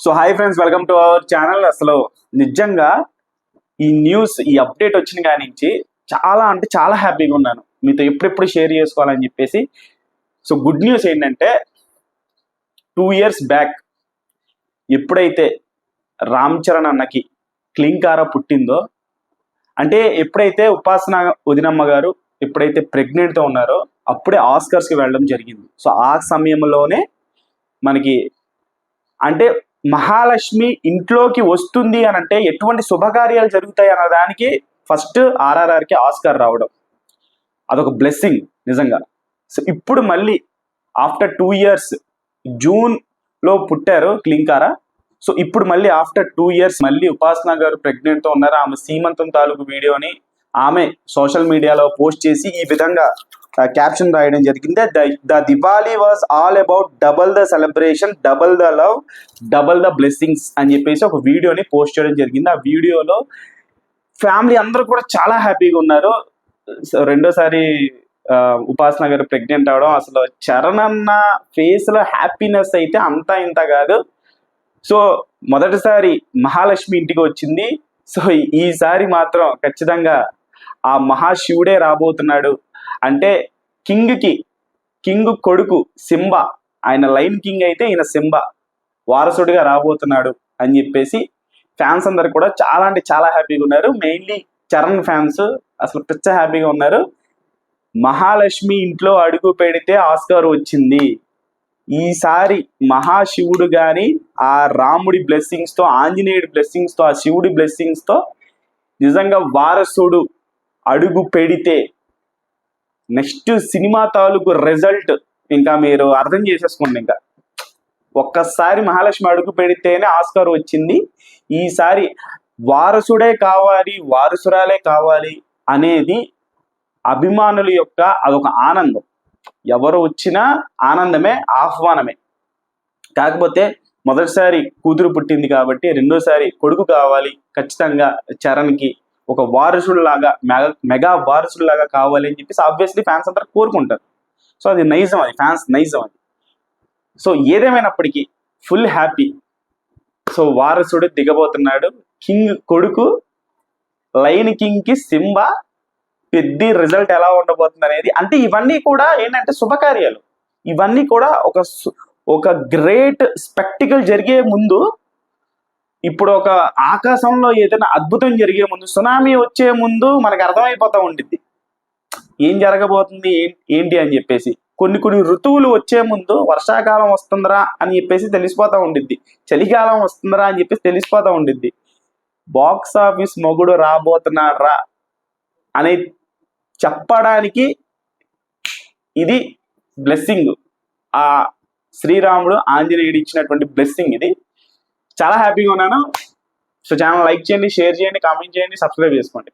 So hi friends welcome to our channel అసలు నిజంగా ఈ న్యూస్ ఈ అప్డేట్ వచ్చిన కానించి చాలా అంటే చాలా హ్యాపీగా ఉన్నాను. మీతో ఎప్పుడెప్పుడు షేర్ చేసుకోవాలని చెప్పేసి. సో గుడ్ న్యూస్ ఏంటంటే టూ ఇయర్స్ బ్యాక్ ఎప్పుడైతే రామ్ చరణ్ అన్నకి క్లింకార పుట్టిందో అంటే ఎప్పుడైతే ఉపాసన వదినమ్మ గారు ఎప్పుడైతే ప్రెగ్నెంట్తో ఉన్నారో అప్పుడే ఆస్కర్స్కి వెళ్ళడం జరిగింది. సో ఆ సమయంలోనే మనకి అంటే మహాలక్ష్మి ఇంట్లోకి వస్తుంది అని అంటే ఎటువంటి శుభకార్యాలు జరుగుతాయి అన్న దానికి ఫస్ట్ ఆర్ఆర్ఆర్కి ఆస్కార్ రావడం. అదొక బ్లెస్సింగ్ నిజంగా. సో ఇప్పుడు మళ్ళీ ఆఫ్టర్ టూ ఇయర్స్ జూన్లో పుట్టారు క్లింకారా. సో ఇప్పుడు మళ్ళీ ఆఫ్టర్ టూ ఇయర్స్ మళ్ళీ ఉపాసన గారు ప్రెగ్నెంట్తో ఉన్నారు. ఆమె సీమంతం తాలూకు వీడియోని ఆమె సోషల్ మీడియాలో పోస్ట్ చేసి ఈ విధంగా క్యాప్షన్ రాయడం జరిగింది. The Diwali was all about double the celebration double the love double the blessings అని చెప్పేసి ఒక వీడియోని పోస్ట్ చేయడం జరిగింది. ఆ వీడియోలో ఫ్యామిలీ అందరూ కూడా చాలా హ్యాపీగా ఉన్నారు. రెండోసారి ఉపాసన గారు ప్రెగ్నెంట్ అవడం అసలు చరణ్ అన్న ఫేస్లో హ్యాపీనెస్ అయితే అంతా ఇంత కాదు. సో మొదటిసారి మహాలక్ష్మి ఇంటికి వచ్చింది. సో ఈసారి మాత్రం ఖచ్చితంగా ఆ మహాశివుడే రాబోతున్నాడు. అంటే కింగ్కి కింగ్ కొడుకు సింబా ఆయన లైన్ కింగ్ అయితే ఈయన సింబా. వారసుడిగా రాబోతున్నాడు అని చెప్పేసి ఫ్యాన్స్ అందరు కూడా చాలా అంటే చాలా హ్యాపీగా ఉన్నారు. మెయిన్లీ చరణ్ ఫ్యాన్స్ అసలు పిచ్చ హ్యాపీగా ఉన్నారు. మహాలక్ష్మి ఇంట్లో అడుగు పెడితే ఆస్కార్ వచ్చింది. ఈసారి మహాశివుడు కానీ ఆ రాముడి బ్లెస్సింగ్స్తో ఆంజనేయుడి బ్లెస్సింగ్స్తో ఆ శివుడి బ్లెస్సింగ్స్తో నిజంగా వారసుడు అడుగు పెడితే నెక్స్ట్ సినిమా తాలూకు రిజల్ట్ ఇంకా మీరు అర్థం చేసేసుకోండి ఇంకా. ఒక్కసారి మహాలక్ష్మి అడుగు పెడితేనే ఆస్కార్ వచ్చింది. ఈసారి వారసుడే కావాలి వారసురాలే కావాలి అనేది అభిమానుల యొక్క అదొక ఆనందం. ఎవరు వచ్చినా ఆనందమే ఆహ్వానమే. కాకపోతే మొదటిసారి కూతురు పుట్టింది కాబట్టి రెండోసారి కొడుకు కావాలి ఖచ్చితంగా చరణ్కి ఒక వారసుడు లాగా మెగా మెగా వారసుడు లాగా కావాలి అని చెప్పేసి ఆబ్వియస్లీ ఫ్యాన్స్ అందరూ కోరుకుంటారు. సో అది నైజం అది ఫ్యాన్స్ నైజం అది. సో ఏదేమైనప్పటికీ ఫుల్ హ్యాపీ సో వారసుడు దిగబోతున్నాడు. కింగ్ కొడుకు లైన్ కింగ్కి సింబా పెద్ద రిజల్ట్ ఎలా ఉండబోతుంది అనేది అంటే ఇవన్నీ కూడా ఏంటంటే శుభకార్యాలు. ఇవన్నీ కూడా ఒక ఒక గ్రేట్ స్పెక్టికల్ జరిగే ముందు ఇప్పుడు ఒక ఆకాశంలో ఏదైనా అద్భుతం జరిగే ముందు సునామీ వచ్చే ముందు మనకు అర్థమైపోతా ఉండిద్ది. ఏం జరగబోతుంది? ఏంటి అని చెప్పేసి. కొన్ని కొన్ని ఋతువులు వచ్చే ముందు వర్షాకాలం వస్తుందిరా అని చెప్పేసి తెలిసిపోతా ఉండిద్ది. చలికాలం వస్తుందిరా అని చెప్పేసి తెలిసిపోతా ఉండిద్ది. బాక్స్ ఆఫీస్ మొగుడు రాబోతున్నాడ్రా అని చెప్పడానికి ఇది బ్లెస్సింగ్. ఆ శ్రీరాముడు ఆంజనేయుడు ఇచ్చినటువంటి బ్లెస్సింగ్ ఇది. చాలా హ్యాపీగా ఉన్నాను. సో ఛానల్ లైక్ చేయండి షేర్ చేయండి కామెంట్ చేయండి సబ్స్క్రైబ్ చేసుకోండి.